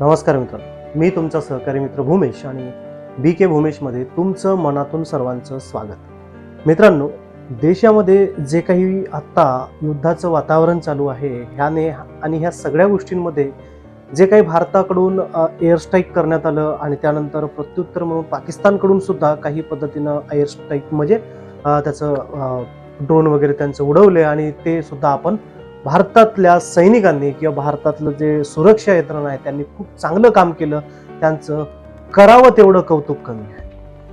नमस्कार मित्र मी तुमचा सहकारी मित्र भूमेश आणि बी के भूमेशमध्ये तुमचं मनातून सर्वांचं स्वागत. मित्रांनो देशामध्ये जे काही आत्ता युद्धाचं वातावरण चालू आहे ह्याने आणि ह्या सगळ्या गोष्टींमध्ये जे काही भारताकडून एअरस्ट्राईक करण्यात आलं आणि त्यानंतर प्रत्युत्तर म्हणून पाकिस्तानकडून सुद्धा काही पद्धतीनं एअरस्ट्राईक म्हणजे त्याचं ड्रोन वगैरे त्यांचं उडवले आणि ते सुद्धा आपण भारतातल्या सैनिकांनी किंवा भारतातलं जे सुरक्षा यंत्रणा आहे त्यांनी खूप चांगलं काम केलं. त्यांचं करावं तेवढं कौतुक कमी आहे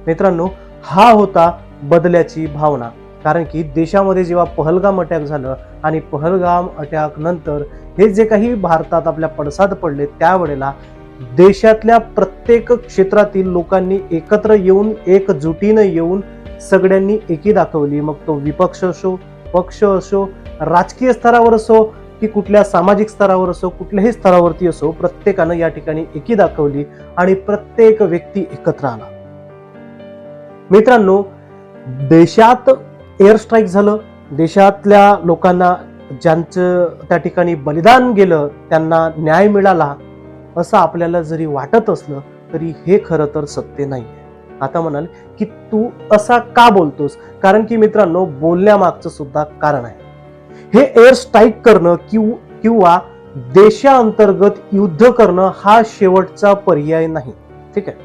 मित्रांनो हा होता बदल्याची भावना. कारण की देशामध्ये जेव्हा पहलगाम अटॅक झालं आणि पहलगाम अटॅक नंतर हे जे काही भारतात आपल्या पडसाद पडले त्यावेळेला देशातल्या प्रत्येक क्षेत्रातील लोकांनी एकत्र येऊन एकजुटीनं येऊन सगळ्यांनी एकी दाखवली. मग तो विपक्ष असो पक्ष असो राजकीय स्तरावर असो की कुठल्या सामाजिक स्तरावर असो कुठल्याही स्तरावरती असो प्रत्येकानं या ठिकाणी एकी दाखवली आणि प्रत्येक व्यक्ती एकत्र आला. मित्रांनो देशात एअर स्ट्राईक झालं. देशातल्या लोकांना ज्यांचं त्या ठिकाणी बलिदान गेलं त्यांना न्याय मिळाला असं आपल्याला जरी वाटत असलं तरी हे खरं तर सत्य नाही आता म्हणाल की तू असा का बोलतोस? कारण की मित्रांनो बोलण्यामागचं सुद्धा कारण आहे. हे एअर स्ट्राईक करणं किंवा देशांतर्गत युद्ध करणं हा शेवटचा पर्याय नाही. ठीक आहे?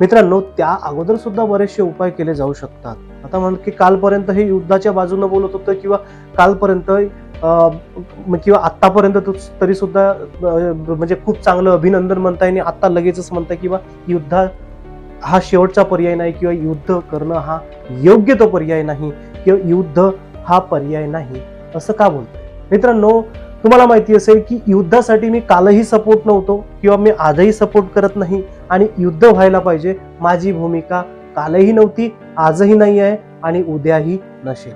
मित्रांनो त्या अगोदर सुद्धा बरेचसे उपाय केले जाऊ शकतात. आता म्हण की कालपर्यंत हे युद्धाच्या बाजूनं बोलत होतं किंवा कालपर्यंत अं, किंवा आत्तापर्यंत तरी सुद्धा म्हणजे खूप चांगलं अभिनंदन म्हणताय आणि आता लगेचच म्हणताय किंवा युद्धा हा शेवटचा पर्याय नाही किंवा युद्ध करणं हा योग्य तो पर्याय नाही किंवा युद्ध हा पर्याय नाही असं का बोलतोय? मित्रांनो तुम्हाला माहिती असेल की युद्धासाठी मी कालही सपोर्ट नव्हतो किंवा मी आजही सपोर्ट करत नाही आणि युद्ध व्हायला पाहिजे माझी भूमिका कालही नव्हती आजही नाही आहे आणि उद्याही नसेल.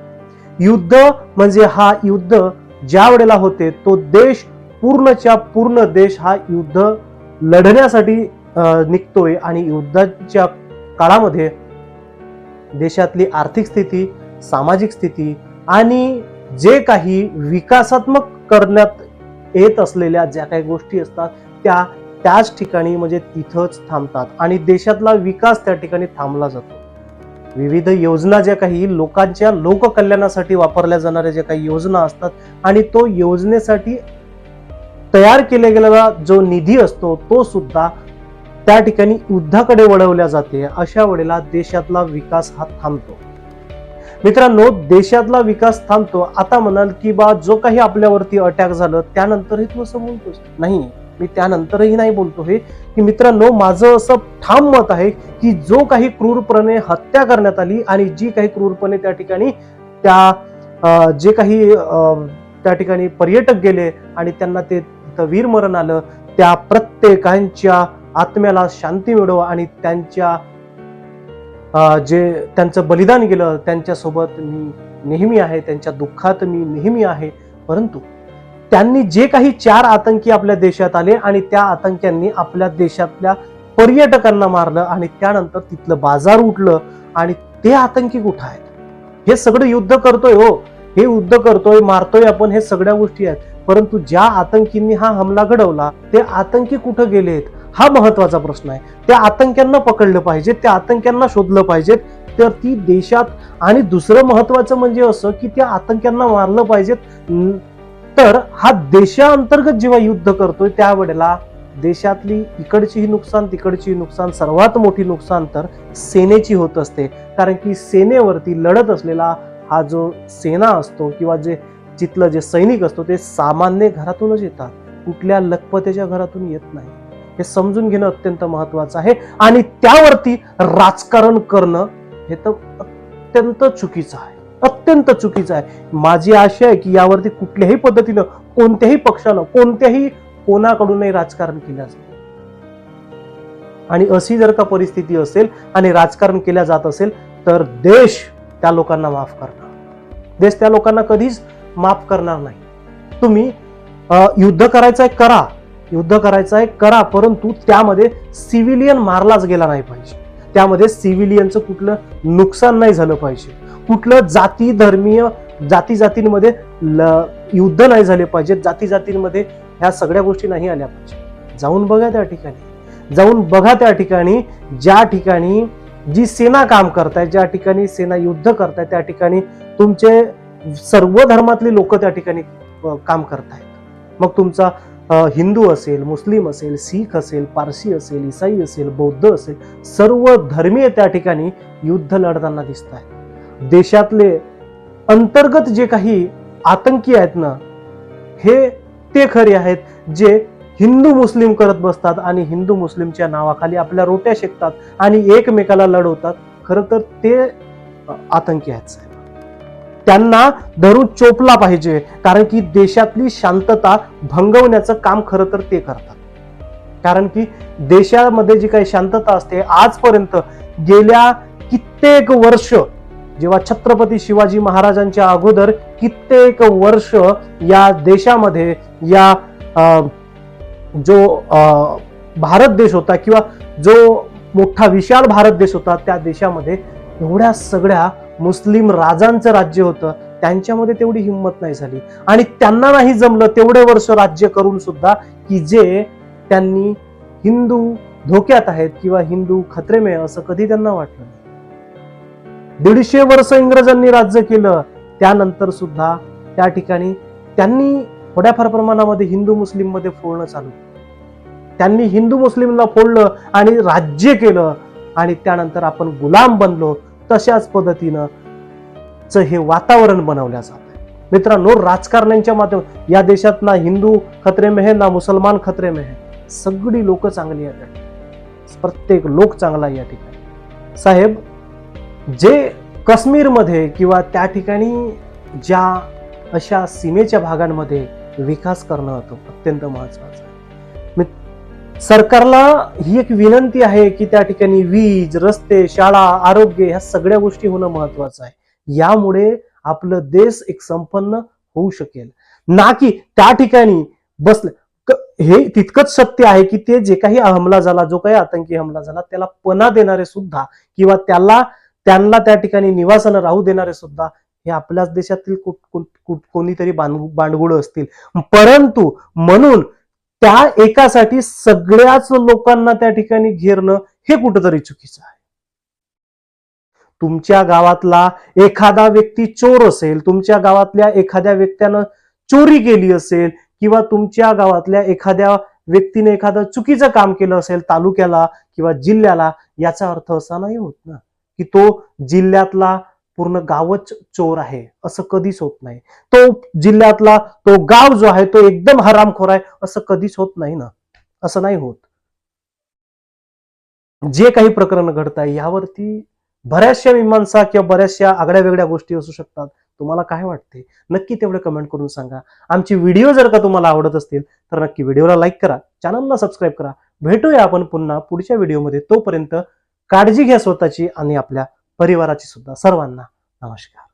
युद्ध म्हणजे हा युद्ध ज्या वेळेला होते तो देश पूर्णच्या पूर्ण देश हा युद्ध लढण्यासाठी निघतोय आणि युद्धाच्या काळामध्ये देशातली आर्थिक स्थिती सामाजिक स्थिती आणि जे काही विकासात्मक करण्यात येत असलेल्या ज्या काही गोष्टी असतात त्या त्याच ठिकाणी म्हणजे तिथंच थांबतात आणि देशातला विकास त्या ठिकाणी थांबला जातो. विविध योजना ज्या काही लोकांच्या लोककल्याणासाठी वापरल्या जाणाऱ्या ज्या काही योजना असतात आणि तो योजनेसाठी तयार केला गेलेला जो निधी असतो तो सुद्धा त्या ठिकाणी युद्धाकडे वळवल्या जाते अशा वेळेला देशातला विकास हा थांबतो. मित्रांनो देशातला विकास थांबतो. आता म्हणाल की बा जो काही आपल्यावरती अटॅक झालं त्यानंतरही तू असं बोलतोस नाही मी त्यानंतरही नाही बोलतो हे. की मित्रांनो माझं असं ठाम मत आहे की जो काही क्रूरपणे हत्या करण्यात आली आणि जी काही क्रूरपणे त्या ठिकाणी त्या जे काही अं, त्या ठिकाणी पर्यटक गेले आणि त्यांना ते वीरमरण आलं त्या प्रत्येकांच्या आत्म्याला शांती मिळो आणि त्यांच्या जे त्यांचं बलिदान गेलं त्यांच्यासोबत मी नेहमी आहे त्यांच्या दुःखात मी नेहमी आहे. परंतु त्यांनी जे काही चार आतंकी आपल्या देशात आले आणि त्या आतंक्यांनी आपल्या देशातल्या पर्यटकांना मारलं आणि त्यानंतर तिथलं बाजार उठलं आणि ते आतंकी कुठं आहेत? हे सगळं युद्ध करतोय हो. हे युद्ध करतोय मारतोय आपण हे सगळ्या गोष्टी आहेत. परंतु ज्या आतंकींनी हा हमला घडवला ते आतंकी कुठं गेलेत? हा महत्त्वाचा प्रश्न आहे. त्या आतंक्यांना पकडलं पाहिजे त्या आतंक्यांना शोधलं पाहिजे तर ती देशात आणि दुसरं महत्वाचं म्हणजे असं की त्या आतंक्यांना मारलं पाहिजेत. तर हा देशांतर्गत जेव्हा युद्ध करतोय त्यावेळेला देशातली इकडचीही नुकसान तिकडचीही नुकसान सर्वात मोठी नुकसान तर सेनेची होत असते. कारण की सेनेवरती लढत असलेला हा जो सेना असतो किंवा जे तिथलं जे सैनिक असतो ते सामान्य घरातूनच येतात. कुठल्या लखपतेच्या घरातून येत नाही. हे समजून घेणं अत्यंत महत्वाचं आहे. आणि त्यावरती राजकारण करणं हे तर अत्यंत चुकीचं आहे. अत्यंत चुकीचं आहे. माझी आशा आहे की यावरती कुठल्याही पद्धतीनं कोणत्याही पक्षानं कोणत्याही कोणाकडूनही राजकारण केलं जातं आणि अशी जर का परिस्थिती असेल आणि राजकारण केल्या जात असेल तर देश त्या लोकांना माफ करणार. देश त्या लोकांना कधीच माफ करणार नाही. तुम्ही युद्ध करायचं आहे करा. युद्ध करायचं आहे करा परंतु त्यामध्ये सिव्हिलियन मारलाच गेला नाही पाहिजे. त्यामध्ये सिव्हिलियनचं कुठलं नुकसान नाही झालं पाहिजे. कुठलं जाती धर्मीय जाती जातींमध्ये ल- युद्ध नाही झाले पाहिजेत जाती जातींमध्ये ह्या सगळ्या गोष्टी नाही आल्या पाहिजे. जाऊन बघा त्या ठिकाणी. जाऊन बघा त्या ठिकाणी ज्या ठिकाणी जी सेना काम करताय ज्या ठिकाणी सेना युद्ध करताय त्या ठिकाणी तुमचे सर्व धर्मातली लोक त्या ठिकाणी काम करतायत. मग तुमचा हिंदू असेल मुस्लिम असेल सीख असेल पारसी असेल इसाई असेल बौद्ध असेल सर्व धर्मीय त्या ठिकाणी युद्ध लढताना दिसत आहेत देशातले अंतर्गत जे काही आतंकी आहेत ना हे ते खरे आहेत जे हिंदू मुस्लिम करत बसतात आणि हिंदू मुस्लिमच्या नावाखाली आपल्या रोट्या शेकतात आणि एकमेकाला लढवतात. खरं तर ते आतंकी आहेत त्यांना धरून चोपला पाहिजे कारण की देशातली शांतता भंगवण्याचं काम खरं तर ते करतात. कारण की देशामध्ये जी काही शांतता असते आजपर्यंत गेल्या कित्येक वर्ष जेव्हा छत्रपती शिवाजी महाराजांच्या अगोदर कित्येक वर्ष या देशामध्ये या अ, जो अ, भारत देश होता किंवा जो मोठा विशाल भारत देश होता त्या देशामध्ये एवढ्या सगळ्या मुस्लिम राजांचं राज्य होतं त्यांच्यामध्ये तेवढी हिंमत नाही झाली. आणि त्यांना नाही जमलं तेवढे वर्ष राज्य करून सुद्धा की जे त्यांनी हिंदू धोक्यात आहेत किंवा हिंदू खत्रेमेय असं कधी त्यांना वाटलं नाही. दीडशे वर्ष इंग्रजांनी राज्य केलं त्यानंतर सुद्धा त्या ठिकाणी त्यांनी थोड्याफार प्रमाणामध्ये हिंदू मुस्लिममध्ये फोडणं चालू त्यांनी हिंदू मुस्लिमला फोडलं आणि राज्य केलं आणि त्यानंतर आपण गुलाम बनलो. तशाच पद्धतीनं च हे वातावरण बनवल्या जात आहे. मित्रांनो राजकारण्यांच्या माध्यम या देशात ना हिंदू खत्रे में है ना मुसलमान खत्रे में है. सगळी लोक चांगली आहेत या ठिकाणी. प्रत्येक लोक चांगला या ठिकाणी. साहेब जे काश्मीरमध्ये किंवा त्या ठिकाणी ज्या अशा सीमेच्या भागांमध्ये विकास करणं होतं अत्यंत महत्वाचं आहे. सरकारला ही एक विनंती आहे की त्या ठिकाणी वीज रस्ते शाळा आरोग्य ह्या सगळ्या गोष्टी होणं महत्वाचं आहे. यामुळे आपलं देश एक संपन्न होऊ शकेल. ना की त्या ठिकाणी बसलं. हे तितकंच सत्य आहे की ते जे काही हमला झाला जो काही आतंकी हमला झाला त्याला पणा देणारे सुद्धा किंवा त्याला त्यांना त्या ठिकाणी निवासानं राहू देणारे सुद्धा हे आपल्याच देशातील कोणीतरी बांडगुळ असतील. परंतु म्हणून त्या एकासाठी सगळ्याच लोकांना त्या ठिकाणी घेरणं हे कुठंतरी चुकीचं आहे. तुमच्या गावातला एखादा व्यक्ती चोर असेल तुमच्या गावातल्या एखाद्या व्यक्त्यानं चोरी केली असेल किंवा तुमच्या गावातल्या एखाद्या व्यक्तीने एखादं चुकीचं काम केलं असेल तालुक्याला किंवा जिल्ह्याला याचा अर्थ असा नाही होत ना की तो जिल्ह्यातला पूर्ण गावच चोर आहे असं कधीच होत नाही. तो जिल्ह्यातला तो गाव जो आहे तो एकदम हरामखोर आहे असं कधीच होत नाही ना. असं नाही होत. जे काही प्रकरण घडत आहे यावरती बऱ्याचशा मीमांसा किंवा बऱ्याचशा आगळ्या वेगळ्या गोष्टी असू शकतात. तुम्हाला काय वाटते? नक्की तेवढे कमेंट करून सांगा. आमची व्हिडिओ जर का तुम्हाला आवडत असतील तर नक्की व्हिडिओला लाईक करा. चॅनलला सबस्क्राईब करा. भेटूया आपण पुन्हा पुढच्या व्हिडिओमध्ये तोपर्यंत काळजी घ्या स्वतःची आणि आपल्या परिवाराची सुद्धा सर्वांना. नमस्कार